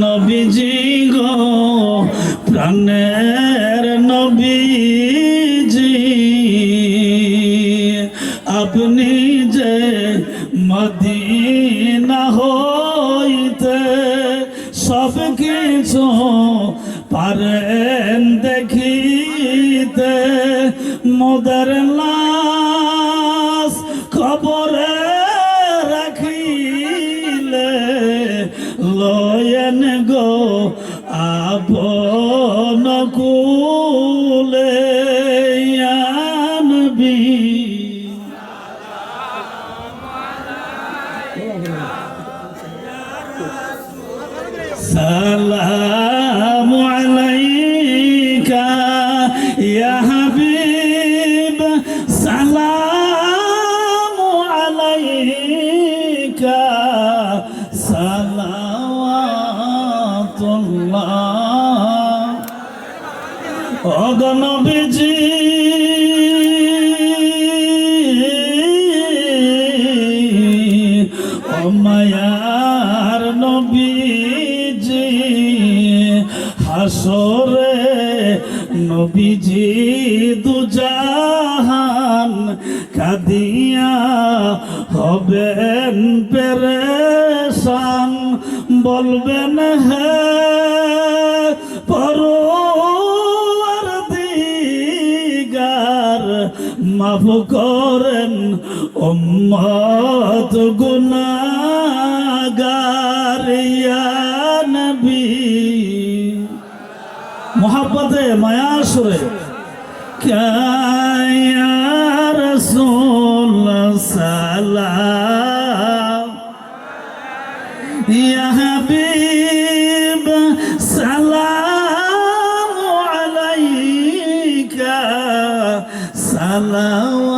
নবীজি গো প্রাণের নবীজি আপনি যে মদিনা হইতে সব কিছু পারেন দেখিতে মোদের লাশ লয়েন গো আপন কুলে আনবি। সালাম আলাইকা ইয়া হাবিব সালাম আলাইকা সালাওয়াতুল্লাহ অগণবিজি অমায়ার নবীজি। হাসরে নবীজি দুজাহান কাদিয়া হবেন পেরেশান বলবেন হ্যাঁ মাফ করেন উম্মত গুনাগার ইয়া নবী। মোহাব্বতে মায়া সুরে রসুল সালাম। ইয়া হাবিব। সালাওয়াতুল্লাহ।